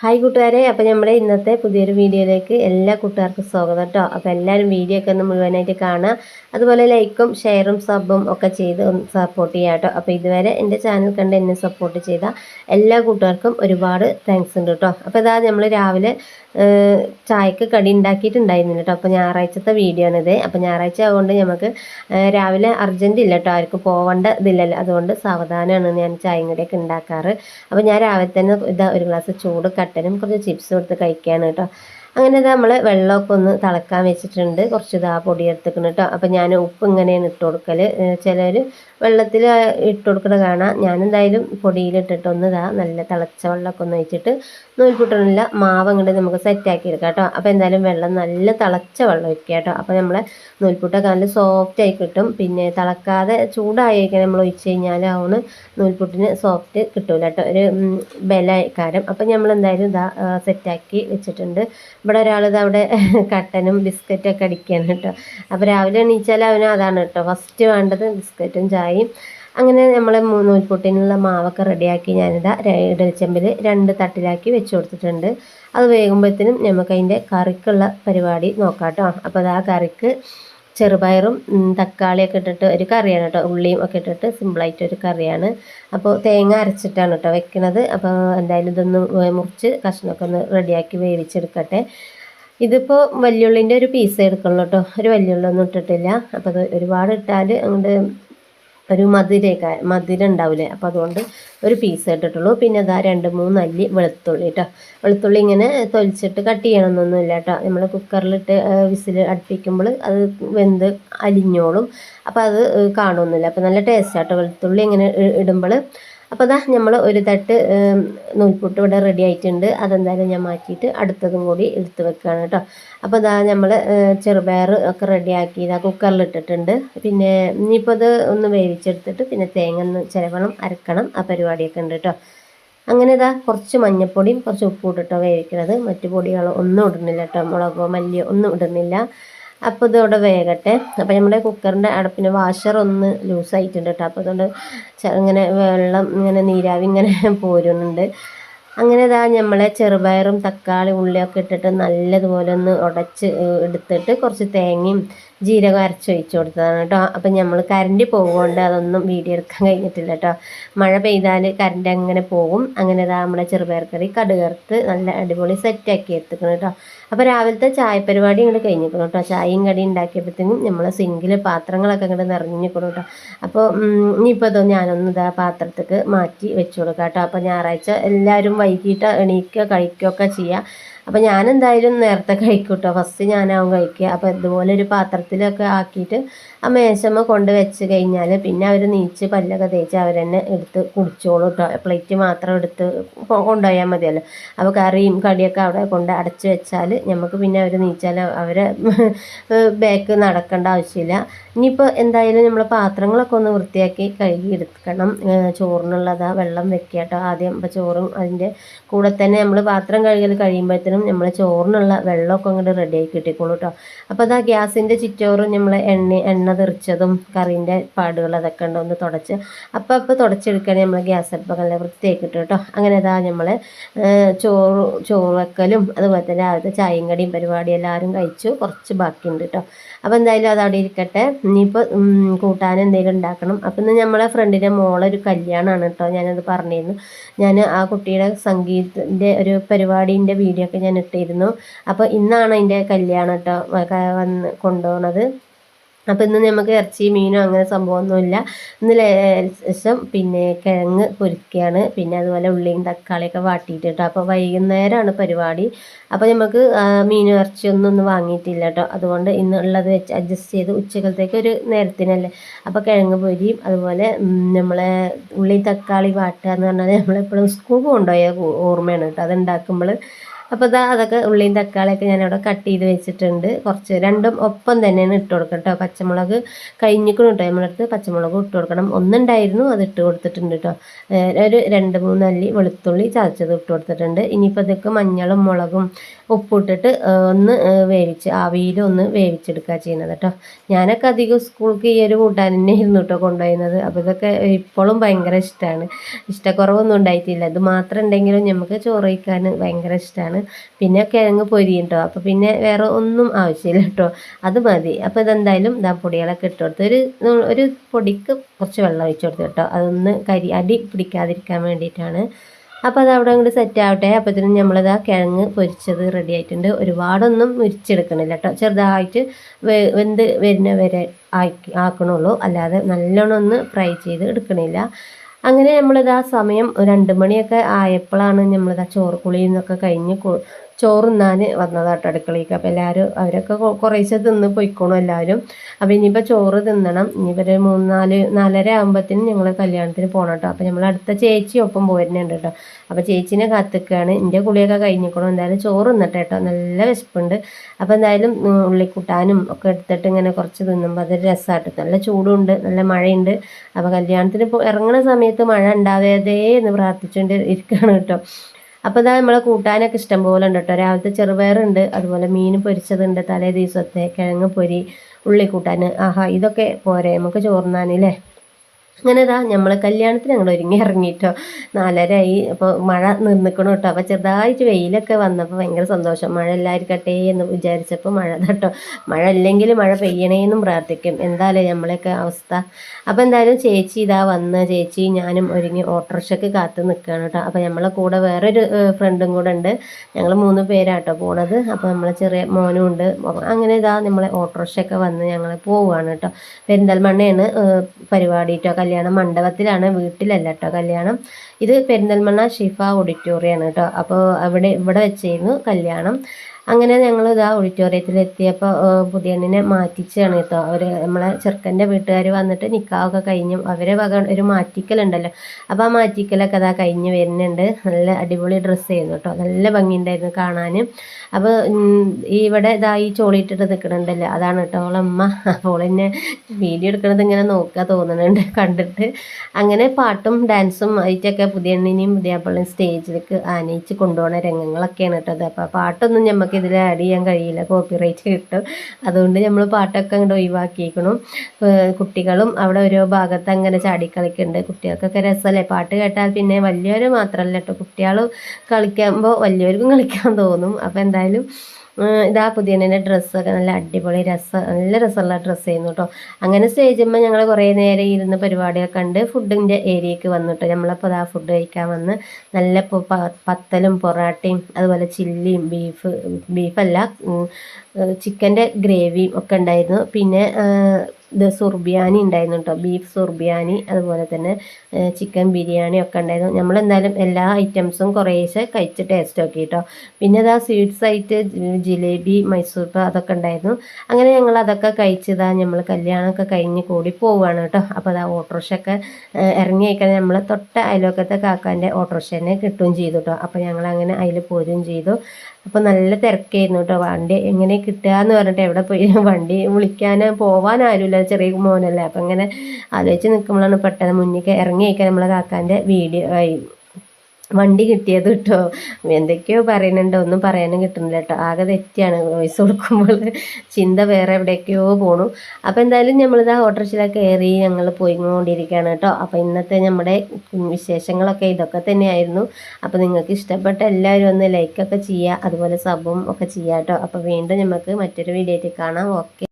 Hi കൂട്ടുകാരെ. അപ്പോൾ നമ്മുടെ ഇന്നത്തെ പുതിയൊരു വീഡിയോയിലേക്ക് എല്ലാ കൂട്ടുകാർക്കും സ്വാഗതം കേട്ടോ. അപ്പോൾ എല്ലാവരും വീഡിയോ ഒക്കെ ഒന്ന് മുഴുവനായിട്ട് കാണുക. അതുപോലെ ലൈക്കും ഷെയറും സബും ഒക്കെ ചെയ്ത് സപ്പോർട്ട് ചെയ്യുക കേട്ടോ. അപ്പോൾ ഇതുവരെ എന്റെ ചാനൽ കണ്ട് എന്നെ സപ്പോർട്ട് ചെയ്ത എല്ലാ കൂട്ടുകാർക്കും ഒരുപാട് താങ്ക്സ് ഉണ്ട് കേട്ടോ. അപ്പോൾ ഇതാ നമ്മൾ രാവിലെ ചായക്ക് കടി ഉണ്ടാക്കിയിട്ടുണ്ടായിരുന്നില്ല കേട്ടോ. അപ്പോൾ ഞായറാഴ്ചത്തെ വീഡിയോ ആണിത്. അപ്പോൾ ഞായറാഴ്ച ആയതുകൊണ്ട് നമുക്ക് രാവിലെ അർജന്റ് ഇല്ല കേട്ടോ. ആർക്കും പോകേണ്ട ഇതില്ലല്ലോ. അതുകൊണ്ട് സാവധാനമാണ് ഞാൻ ചായയും കൂടെയൊക്കെ ഉണ്ടാക്കാറ്. അപ്പോൾ ഞാൻ രാവിലെ തന്നെ ഇതാ ഒരു ഗ്ലാസ് ചൂട് കട്ടനും കുറച്ച് ചിപ്സ് കൊടുത്ത് കഴിക്കുകയാണ് കേട്ടോ. അങ്ങനെ നമ്മൾ വെള്ളമൊക്കെ ഒന്ന് തിളക്കാൻ വെച്ചിട്ടുണ്ട്. കുറച്ച് ഇതാ പൊടി എടുത്തിക്കണം കേട്ടോ അപ്പം ഞാൻ ഉപ്പ് ഇങ്ങനെയാണ് ഇട്ട് കൊടുക്കൽ ചിലർ വെള്ളത്തിൽ ഇട്ട് കൊടുക്കണ കാണാം. ഞാൻ എന്തായാലും പൊടിയിലിട്ടിട്ട് ഒന്ന് ഇതാ നല്ല തിളച്ച വെള്ളമൊക്കെ ഒന്ന് ഒഴിച്ചിട്ട് നൂൽപുട്ടണില്ല മാവ് അങ്ങോട്ട് നമുക്ക് സെറ്റാക്കി എടുക്കാം കേട്ടോ അപ്പോൾ എന്തായാലും വെള്ളം നല്ല തിളച്ച വെള്ളം ഒഴിക്കുക കേട്ടോ അപ്പോൾ നമ്മളെ നൂൽപുട്ടൊക്കെ നല്ല സോഫ്റ്റ് ആയി കിട്ടും. പിന്നെ തിളക്കാതെ ചൂടായിരിക്കും നമ്മൾ ഒഴിച്ച് കഴിഞ്ഞാൽ നൂൽപുട്ടിന് സോഫ്റ്റ് കിട്ടൂല കേട്ടോ ഒരു ബലകാരം അപ്പം നമ്മൾ എന്തായാലും ഇതാ സെറ്റാക്കി വെച്ചിട്ടുണ്ട്. ഇവിടെ ഒരാൾ ഇത് അവിടെ കട്ടനും ബിസ്ക്കറ്റും ഒക്കെ അടിക്കുകയാണ് കേട്ടോ. അപ്പോൾ രാവിലെ എണീച്ചാൽ അവന് അതാണ് കേട്ടോ. ഫസ്റ്റ് വേണ്ടത് ബിസ്ക്കറ്റും ചായയും. അങ്ങനെ നമ്മൾ നൂൽപൊട്ടിനുള്ള മാവൊക്കെ റെഡിയാക്കി ഞാനിതാ ഇടൽച്ചെമ്പിൽ രണ്ട് തട്ടിലാക്കി വെച്ച് കൊടുത്തിട്ടുണ്ട്. അത് വേകുമ്പോഴത്തേനും നമുക്ക് അതിന്റെ കറിക്കുള്ള പരിപാടി നോക്കാം കേട്ടോ അപ്പോൾ അത് ആ കറിക്ക് ചെറുപയറും തക്കാളിയൊക്കെ ഇട്ടിട്ട് ഒരു കറിയാണ് കേട്ടോ. ഉള്ളിയും ഒക്കെ ഇട്ടിട്ട് സിമ്പിളായിട്ട് ഒരു കറിയാണ്. അപ്പോൾ തേങ്ങ അരച്ചിട്ടാണ് കേട്ടോ വെക്കുന്നത് അപ്പോൾ എന്തായാലും ഇതൊന്ന് മുറിച്ച് കഷ്ണമൊക്കെ ഒന്ന് റെഡിയാക്കി വേവിച്ചെടുക്കട്ടെ. ഇതിപ്പോൾ വല്യുള്ളിന്റെ ഒരു പീസ് എടുക്കുള്ളൂ കേട്ടോ. ഒരു വലിയുള്ളൊന്നും ഇട്ടിട്ടില്ല. അപ്പോൾ അത് ഒരുപാട് ഇട്ടാൽ അങ്ങോട്ട് ഒരു മധുരയൊക്കെ മധുരം ഉണ്ടാവില്ലേ അപ്പോൾ അതുകൊണ്ട് ഒരു പീസ് ഇട്ടിട്ടുള്ളൂ. പിന്നെ അതാ രണ്ട് മൂന്ന് അല്ലി വെളുത്തുള്ളി കേട്ടോ വെളുത്തുള്ളി ഇങ്ങനെ തൊലിച്ചിട്ട് കട്ട് ചെയ്യണമെന്നൊന്നുമില്ല കേട്ടോ നമ്മൾ കുക്കറിലിട്ട് വിസിൽ അടുപ്പിക്കുമ്പോൾ അത് വെന്ത് അലിഞ്ഞോളും. അപ്പോൾ അത് കാണുമൊന്നുമില്ല അപ്പോൾ നല്ല ടേസ്റ്റ് ആട്ടോ വെളുത്തുള്ളി ഇങ്ങനെ ഇടുമ്പോൾ അപ്പോൾ അതാ നമ്മൾ ഒരു തട്ട് നൂൽപുട്ട് ഇവിടെ റെഡി ആയിട്ടുണ്ട്. അതെന്തായാലും ഞാൻ മാറ്റിയിട്ട് അടുത്തതും കൂടി എടുത്ത് വെക്കുകയാണ് കേട്ടോ. അപ്പോൾ അതാ നമ്മൾ ചെറുപയർ ഒക്കെ റെഡിയാക്കി ഇതാ കുക്കറിൽ ഇട്ടിട്ടുണ്ട്. പിന്നെ ഇനിയിപ്പോൾ അത് ഒന്ന് വേവിച്ചെടുത്തിട്ട് പിന്നെ തേങ്ങ ഒന്ന് ചിലവണം അരക്കണം ആ പരിപാടിയൊക്കെ ഉണ്ട് കേട്ടോ. അങ്ങനെ ഇതാ കുറച്ച് മഞ്ഞപ്പൊടിയും കുറച്ച് ഉപ്പും ഇട്ടിട്ടോ വേവിക്കണത്. മറ്റു പൊടികളോ ഒന്നും ഇടുന്നില്ല കേട്ടോ. മുളകോ മല്ലിയോ ഒന്നും ഇടുന്നില്ല. അപ്പോൾ ഇതോടെ വേകട്ടെ. അപ്പോൾ നമ്മുടെ കുക്കറിന്റെ അടപ്പിന് വാഷർ ഒന്ന് ലൂസായിട്ടുണ്ട് കേട്ടോ അപ്പോൾ അതുകൊണ്ട് ഇങ്ങനെ വെള്ളം ഇങ്ങനെ നീരാവി ഇങ്ങനെ പോരുന്നുണ്ട്. അങ്ങനെ ഇതാ നമ്മളെ ചെറുപയറും തക്കാളി ഉള്ളിയൊക്കെ ഇട്ടിട്ട് നല്ലതുപോലെ ഒന്ന് ഉടച്ച് എടുത്തിട്ട് കുറച്ച് തേങ്ങയും ജീരകം അരച്ച് ഒഴിച്ച് കൊടുത്തതാണ് കേട്ടോ. അപ്പം നമ്മൾ കറണ്ട് പോകുകൊണ്ട് അതൊന്നും വീഡിയോ എടുക്കാൻ കഴിഞ്ഞിട്ടില്ല കേട്ടോ. മഴ പെയ്താൽ കറണ്ട് അങ്ങനെ പോകും. അങ്ങനെ ഇതാ നമ്മുടെ ചെറുപയർ കറി കടുകർത്ത് നല്ല അടിപൊളി സെറ്റാക്കി എടുത്തിക്കണം കേട്ടോ. അപ്പോൾ രാവിലത്തെ ചായ പരിപാടി ഇങ്ങോട്ട് കഴിഞ്ഞിരിക്കണം കേട്ടോ. ചായയും കടി ഉണ്ടാക്കിയപ്പോഴത്തേക്കും നമ്മൾ സിങ്കിൽ പാത്രങ്ങളൊക്കെ ഇങ്ങോട്ട് നിറഞ്ഞിരിക്കണം കേട്ടോ. അപ്പോൾ ഇനിയിപ്പോൾ അതോ ഞാനൊന്ന് ഇതാ പാത്രത്തേക്ക് മാറ്റി വെച്ചു കൊടുക്കാം കേട്ടോ. അപ്പോൾ ഞായറാഴ്ച എല്ലാവരും വൈകിട്ട് എണീക്കുക കഴിക്കുകയൊക്കെ ചെയ്യുക അപ്പോൾ ഞാൻ എന്തായാലും നേരത്തെ കഴിക്കും കേട്ടോ ഫസ്റ്റ് ഞാനാവും കഴിക്കുക. അപ്പോൾ ഇതുപോലെ ഒരു പാത്രത്തിലൊക്കെ ആക്കിയിട്ട് ആ മേശമ്മ കൊണ്ട് വെച്ച് കഴിഞ്ഞാൽ പിന്നെ അവർ നീച്ച് പല്ലൊക്കെ തേച്ച് അവർ തന്നെ എടുത്ത് കുടിച്ചോളും കേട്ടോ പ്ലേറ്റ് മാത്രം എടുത്ത് കൊണ്ടുപോയാൽ മതിയല്ലോ. അപ്പോൾ കറിയും കടിയൊക്കെ അവിടെ കൊണ്ട് അടച്ച് വെച്ചാൽ നമുക്ക് പിന്നെ അവർ നീച്ചാൽ അവരെ ബാക്ക് നടക്കേണ്ട ആവശ്യമില്ല. ഇനിയിപ്പോൾ എന്തായാലും നമ്മൾ പാത്രങ്ങളൊക്കെ ഒന്ന് വൃത്തിയാക്കി കഴുകി എടുക്കണം ചോറിനുള്ളതാ വെള്ളം വെക്കുക കേട്ടോ. ആദ്യം ഇപ്പോൾ ചോറും അതിന്റെ കൂടെ തന്നെ നമ്മൾ പാത്രം കഴുകൽ കഴിയുമ്പോഴത്തേനും നമ്മൾ ചോറിനുള്ള വെള്ളമൊക്കെ അങ്ങോട്ട് റെഡിയാക്കി കിട്ടിക്കോളൂ കേട്ടോ. അപ്പോൾ അതാ ഗ്യാസിന്റെ ചുറ്റോറും നമ്മൾ എണ്ണ എണ്ണ തെറിച്ചതും കറീന്റെ പാടുകൾ അതൊക്കെ ഉണ്ട് ഒന്ന് തുടച്ച്. അപ്പോൾ അപ്പോൾ തുടച്ചെടുക്കുകയാണെങ്കിൽ നമ്മൾ ഗ്യാസ് അടുപ്പൊക്കെ നല്ല വൃത്തിയാക്കി കിട്ടും കേട്ടോ. അങ്ങനെ അതാ നമ്മൾ ചോറ് ചോറ് വെക്കലും അതുപോലെ തന്നെ രാവിലത്തെ ചായയും കടിയും പരിപാടി എല്ലാവരും കഴിച്ചു. കുറച്ച് ബാക്കിയുണ്ട് കേട്ടോ. അപ്പോൾ എന്തായാലും അത് അവിടെ ഇരിക്കട്ടെ. ഇനിയിപ്പോൾ കൂട്ടാൻ എന്തെങ്കിലും ഉണ്ടാക്കണം. അപ്പം ഇന്ന് നമ്മളെ ഫ്രണ്ടിന്റെ മോളൊരു കല്യാണമാണ് കേട്ടോ ഞാനത് പറഞ്ഞിരുന്നു. ഞാൻ ആ കുട്ടിയുടെ സംഗീതത്തിന്റെ ഒരു പരിപാടീന്റെ വീഡിയോ ഒക്കെ ഞാൻ ഇട്ടിരുന്നു. അപ്പോൾ ഇന്നാണ് അതിന്റെ കല്യാണം കേട്ടോ വന്ന് കൊണ്ടുപോകുന്നത് അപ്പോൾ ഇന്ന് നമുക്ക് ഇറച്ചി മീനോ അങ്ങനെ സംഭവമൊന്നുമില്ല. ഇന്ന് ലേശം പിന്നെ കിഴങ്ങ് പൊരിക്കുകയാണ് പിന്നെ അതുപോലെ ഉള്ളിയും തക്കാളിയൊക്കെ വാട്ടിയിട്ട് കേട്ടോ അപ്പോൾ വൈകുന്നേരമാണ് പരിപാടി. അപ്പോൾ നമുക്ക് മീനും ഇറച്ചിയൊന്നും ഒന്നും വാങ്ങിയിട്ടില്ല കേട്ടോ അതുകൊണ്ട് ഇന്നുള്ളത് വെച്ച് അഡ്ജസ്റ്റ് ചെയ്ത് ഉച്ചക്കലത്തേക്ക് ഒരു നേരത്തിനല്ലേ. അപ്പോൾ കിഴങ്ങ് പൊരിയും. അതുപോലെ നമ്മളെ ഉള്ളി തക്കാളി വാട്ടുക എന്ന് പറഞ്ഞാൽ നമ്മളെപ്പോഴും സ്കൂൾ കൊണ്ടുപോയ ഓർമ്മയാണ് കേട്ടോ അത് ഉണ്ടാക്കുമ്പോൾ അപ്പോൾ ഇതാ അതൊക്കെ ഉള്ളിയും തക്കാളിയൊക്കെ ഞാനവിടെ കട്ട് ചെയ്ത് വെച്ചിട്ടുണ്ട്. കുറച്ച് രണ്ടും ഒപ്പം തന്നെയാണ് ഇട്ട് കൊടുക്കണം കേട്ടോ പച്ചമുളക് കഴിഞ്ഞിക്കണം കേട്ടോ നമ്മളടുത്ത് പച്ചമുളക് ഇട്ട് കൊടുക്കണം. ഒന്നുണ്ടായിരുന്നു അത് ഇട്ട് കൊടുത്തിട്ടുണ്ട് കേട്ടോ ഒരു രണ്ട് മൂന്ന് അല്ലി വെളുത്തുള്ളി ചതച്ചത് ഇട്ട് കൊടുത്തിട്ടുണ്ട്. ഇനിയിപ്പോൾ ഇതൊക്കെ മഞ്ഞളും മുളകും ഉപ്പിട്ടിട്ട് ഒന്ന് വേവിച്ച് ആവിയിൽ ഒന്ന് വേവിച്ചെടുക്കുക ചെയ്യുന്നത് കേട്ടോ ഞാനൊക്കെ അധികം സ്കൂൾക്ക് ഈ ഒരു കൂട്ടാൻ തന്നെ ഇരുന്നു കേട്ടോ കൊണ്ടുപോയിരുന്നത്. അപ്പോൾ ഇതൊക്കെ ഇപ്പോഴും ഭയങ്കര ഇഷ്ടമാണ് ഇഷ്ടക്കുറവൊന്നും ഉണ്ടായിട്ടില്ല. ഇത് മാത്രം ഉണ്ടെങ്കിലും നമുക്ക് ചോറ് കഴിക്കാൻ ഭയങ്കര ഇഷ്ടമാണ് പിന്നെ കിഴങ്ങ് പൊരിയും കേട്ടോ അപ്പോൾ പിന്നെ വേറെ ഒന്നും ആവശ്യമില്ല കേട്ടോ അത് മതി. അപ്പോൾ ഇതെന്തായാലും ഇതാ പൊടികളൊക്കെ ഇട്ട് കൊടുത്ത് ഒരു ഒരു പൊടിക്ക് കുറച്ച് വെള്ളം ഒഴിച്ചു കൊടുത്തു കേട്ടോ അതൊന്ന് കരി അടി പിടിക്കാതിരിക്കാൻ വേണ്ടിയിട്ടാണ്. അപ്പോൾ അത് അവിടെ അങ്ങോട്ട് സെറ്റ് ആവട്ടെ. അപ്പോഴത്തേനും ആ കിഴങ്ങ് പൊരിച്ചത് റെഡി ആയിട്ടുണ്ട്. ഒരുപാടൊന്നും മുരിച്ചെടുക്കണില്ല കേട്ടോ ചെറുതായിട്ട് വെന്ത് വരുന്ന വരെ ആക്കി ആക്കണുള്ളൂ. അല്ലാതെ നല്ലോണം ഒന്ന് ഫ്രൈ ചെയ്ത് എടുക്കണില്ല. അങ്ങനെ നമ്മളിത് ആ സമയം രണ്ട് മണിയൊക്കെ ആയപ്പോഴാണ് നമ്മളിത് ആ ചോറ് കുളിയിൽ നിന്നൊക്കെ കഴിഞ്ഞ് കു- ചോറ് തിന്നാൻ വന്നതാട്ടോ അടുക്കളയ്ക്ക് അപ്പോൾ എല്ലാവരും അവരൊക്കെ കുറേശ്ശെ തിന്ന് പൊയ്ക്കോണു എല്ലാവരും അപ്പോൾ ഇനിയിപ്പോൾ ചോറ് തിന്നണം. ഇനിയിപ്പോൾ ഒരു മൂന്ന് നാല് നാലര ആകുമ്പോഴത്തേനും ഞങ്ങൾ കല്യാണത്തിന് പോകണം കേട്ടോ അപ്പോൾ നമ്മൾ അടുത്ത ചേച്ചി ഒപ്പം പോരുന്നുണ്ട് കേട്ടോ അപ്പോൾ ചേച്ചീനെ കാത്തിക്കുകയാണ് എന്റെ കുളിയൊക്കെ കഴിഞ്ഞിക്കണം. എന്തായാലും ചോറ് തിന്നട്ടെ കേട്ടോ നല്ല വിശപ്പുണ്ട്. അപ്പോൾ എന്തായാലും ഉള്ളിക്കൂട്ടാനും ഒക്കെ എടുത്തിട്ട് ഇങ്ങനെ കുറച്ച് തിന്നുമ്പോൾ അതൊരു രസമായിട്ട് നല്ല ചൂടുണ്ട്. നല്ല മഴയുണ്ട്. അപ്പോൾ കല്യാണത്തിന് ഇറങ്ങുന്ന സമയത്ത് മഴ ഉണ്ടാവേതേ എന്ന് പ്രാർത്ഥിച്ചുകൊണ്ട് ഇരിക്കുകയാണ് കേട്ടോ അപ്പോൾ ഇതാ നമ്മളെ കൂട്ടാനൊക്കെ ഇഷ്ടം പോലെ ഉണ്ട് കേട്ടോ. രാവിലത്തെ ചെറുപയറുണ്ട് അതുപോലെ മീൻ പൊരിച്ചതുണ്ട് തലേ ദിവസത്തെ കിഴങ്ങ് പൊരി ഉള്ളി കൂട്ടാൻ ആഹാ ഇതൊക്കെ പോരെ നമുക്ക് ചോറുന്നാനല്ലേ അങ്ങനെ ഇതാ നമ്മൾ കല്യാണത്തിന് ഞങ്ങൾ ഒരുങ്ങി ഇറങ്ങിയിട്ടോ നാലരയായി അപ്പോൾ മഴ നിന്നിക്കണം കേട്ടോ അപ്പോൾ ചെറുതായിട്ട് വെയിലൊക്കെ വന്നപ്പോൾ ഭയങ്കര സന്തോഷം. മഴ ഇല്ലായിരിക്കട്ടെ എന്ന് വിചാരിച്ചപ്പോൾ മഴ കേട്ടോ മഴ ഇല്ലെങ്കിൽ മഴ പെയ്യണേന്നും പ്രാർത്ഥിക്കും. എന്തായാലും നമ്മളെയൊക്കെ അവസ്ഥ. അപ്പോൾ എന്തായാലും ചേച്ചി ഇതാ വന്ന് ചേച്ചി ഞാനും ഒരുങ്ങി ഓട്ടോറിക്ഷയ്ക്ക് കാത്ത് നിൽക്കുകയാണ് കേട്ടോ അപ്പോൾ നമ്മളെ കൂടെ വേറൊരു ഫ്രണ്ടും കൂടെ ഉണ്ട്. ഞങ്ങൾ മൂന്ന് പേരാട്ടോ പോണത്. അപ്പോൾ നമ്മളെ ചെറിയ മോനും ഉണ്ട്. അങ്ങനെ ഇതാ നമ്മളെ ഓട്ടോറിക്ഷയൊക്കെ വന്ന് ഞങ്ങൾ പോവുകയാണ് കേട്ടോ പെരിന്തൽമണ്ണയാണ് പരിപാടി കേട്ടോ കല്യാണം. മണ്ഡപത്തിലാണ് വീട്ടിലല്ല കേട്ടോ കല്യാണം. ഇത് പെരിന്തൽമണ്ണ ഷിഫ ഓഡിറ്റോറിയമാണ് കേട്ടോ അപ്പോൾ അവിടെ ഇവിടെ വെച്ചായിരുന്നു കല്യാണം. അങ്ങനെ ഞങ്ങൾ ഇതാ ഓഡിറ്റോറിയത്തിൽ എത്തിയപ്പോൾ പുതിയണ്ണിനെ മാറ്റിച്ചാണ് കേട്ടോ. അവർ നമ്മളെ ചെറുക്കന്റെ വീട്ടുകാർ വന്നിട്ട് നിക്കാവൊക്കെ കഴിഞ്ഞു. അവരെ വക ഒരു മാറ്റിക്കലുണ്ടല്ലോ. അപ്പോൾ ആ മാറ്റിക്കലൊക്കെ അതാ കഴിഞ്ഞ് വരുന്നുണ്ട്. നല്ല അടിപൊളി ഡ്രസ്സ് ആയിരുന്നു കേട്ടോ. നല്ല ഭംഗിയുണ്ടായിരുന്നു കാണാനും. അപ്പോൾ ഇവിടെ ഇതാ ഈ ചോളിയിട്ടിട്ട് നിൽക്കണുണ്ടല്ലോ അതാണ് കേട്ടോ അവളമ്മ അപ്പോൾ വീഡിയോ എടുക്കണത് ഇങ്ങനെ നോക്കുക തോന്നുന്നുണ്ട്. കണ്ടിട്ട് അങ്ങനെ പാട്ടും ഡാൻസും ആയിട്ടൊക്കെ പുതിയണ്ണിനെയും പുതിയാപ്പിളയും സ്റ്റേജിലേക്ക് ആനയിച്ച് കൊണ്ടുപോകുന്ന രംഗങ്ങളൊക്കെയാണ് കേട്ടോ അത് അപ്പോൾ പാട്ടൊന്നും നമുക്ക് ഇതിൽ ആഡ് ചെയ്യാൻ കഴിയില്ല കോപ്പിറൈറ്റ് കിട്ടും. അതുകൊണ്ട് നമ്മൾ പാട്ടൊക്കെ അങ്ങോട്ട് ഒഴിവാക്കിയിരിക്കണം കുട്ടികളും അവിടെ ഓരോ ഭാഗത്ത് അങ്ങനെ ചാടിക്കളിക്കുന്നുണ്ട് കുട്ടികൾക്കൊക്കെ രസമല്ലേ പാട്ട് കേട്ടാൽ പിന്നെ വലിയവർ മാത്രമല്ല കേട്ടോ കുട്ടികൾ കളിക്കുമ്പോൾ വലിയവർക്കും കളിക്കാൻ തോന്നും. അപ്പോൾ എന്തായാലും ഇതാ പുതിയ ഡ്രസ്സൊക്കെ നല്ല അടിപൊളി രസ നല്ല രസമുള്ള ചെയ്യുന്നു കേട്ടോ അങ്ങനെ സ്റ്റേജിന്മേൽ ഞങ്ങൾ കുറേ നേരം ഇരുന്ന് പരിപാടിയൊക്കെ കണ്ട് ഫുഡിന്റെ ഏരിയക്ക് വന്നു നമ്മളപ്പോൾ ആ ഫുഡ് കഴിക്കാൻ വന്ന് നല്ല പത്തലും പൊറാട്ടയും അതുപോലെ ചില്ലിയും ബീഫ് ബീഫല്ല ചിക്കന്റെ ഗ്രേവിയും ഒക്കെ ഉണ്ടായിരുന്നു. പിന്നെ ഇത് സുർബിയാനി ഉണ്ടായിരുന്നു കേട്ടോ ബീഫ് സുർബിയാനി അതുപോലെ തന്നെ ചിക്കൻ ബിരിയാണി ഒക്കെ ഉണ്ടായിരുന്നു. നമ്മൾ എന്തായാലും എല്ലാ ഐറ്റംസും കുറേശ്ശെ കഴിച്ച് ടേസ്റ്റ് നോക്കി കേട്ടോ പിന്നെ ഇതാ സ്വീറ്റ്സ് ആയിട്ട് ജിലേബി മൈസൂർ അതൊക്കെ ഉണ്ടായിരുന്നു. അങ്ങനെ ഞങ്ങൾ അതൊക്കെ കഴിച്ചതാ നമ്മൾ കല്യാണമൊക്കെ കഴിഞ്ഞ് കൂടി പോവുകയാണ് കേട്ടോ അപ്പോൾ അതാ ഓട്ടോറിക്ഷ ഒക്കെ ഇറങ്ങി കഴിക്കാൻ നമ്മൾ തൊട്ട അയലോക്കത്തെ കാക്കാന്റെ ഓട്ടോറിക്ഷ തന്നെ കിട്ടുകയും ചെയ്തു കേട്ടോ അപ്പോൾ ഞങ്ങൾ അങ്ങനെ അതിൽ പോരുകയും ചെയ്തു. അപ്പോൾ നല്ല തിരക്കായിരുന്നു കേട്ടോ വണ്ടി എങ്ങനെ കിട്ടുക എന്ന് പറഞ്ഞിട്ട് എവിടെ പോയി? വണ്ടി വിളിക്കാൻ പോവാൻ ആരുമില്ല ചെറിയ മോനല്ലേ. അപ്പം ഇങ്ങനെ ആലോചിച്ച് നിൽക്കുമ്പോഴാണ് പെട്ടെന്ന് മുന്നിൽ ഇറങ്ങി നമ്മളെ കാക്കാന്റെ വീഡിയോ ആയി വണ്ടി കിട്ടിയത് കേട്ടോ എന്തൊക്കെയോ പറയുന്നുണ്ട്. ഒന്നും പറയാനും കിട്ടുന്നില്ല കേട്ടോ ആകെ തെറ്റിയാണ്. വോയിസ് കൊടുക്കുമ്പോൾ ചിന്ത വേറെ എവിടേക്കോ പോണു. അപ്പോൾ എന്തായാലും നമ്മളിതാ ഓട്ടോറിക്ഷയിലൊക്കെ കയറി ഞങ്ങൾ പോയിക്കൊണ്ടിരിക്കുകയാണ് കേട്ടോ അപ്പോൾ ഇന്നത്തെ നമ്മുടെ വിശേഷങ്ങളൊക്കെ ഇതൊക്കെ തന്നെയായിരുന്നു. അപ്പോൾ നിങ്ങൾക്ക് ഇഷ്ടപ്പെട്ട എല്ലാവരും ഒന്ന് ലൈക്കൊക്കെ ചെയ്യുക. അതുപോലെ സബും ഒക്കെ ചെയ്യുക കേട്ടോ അപ്പോൾ വീണ്ടും നമുക്ക് മറ്റൊരു വീഡിയോ ആയിട്ട് കാണാം. ഓക്കെ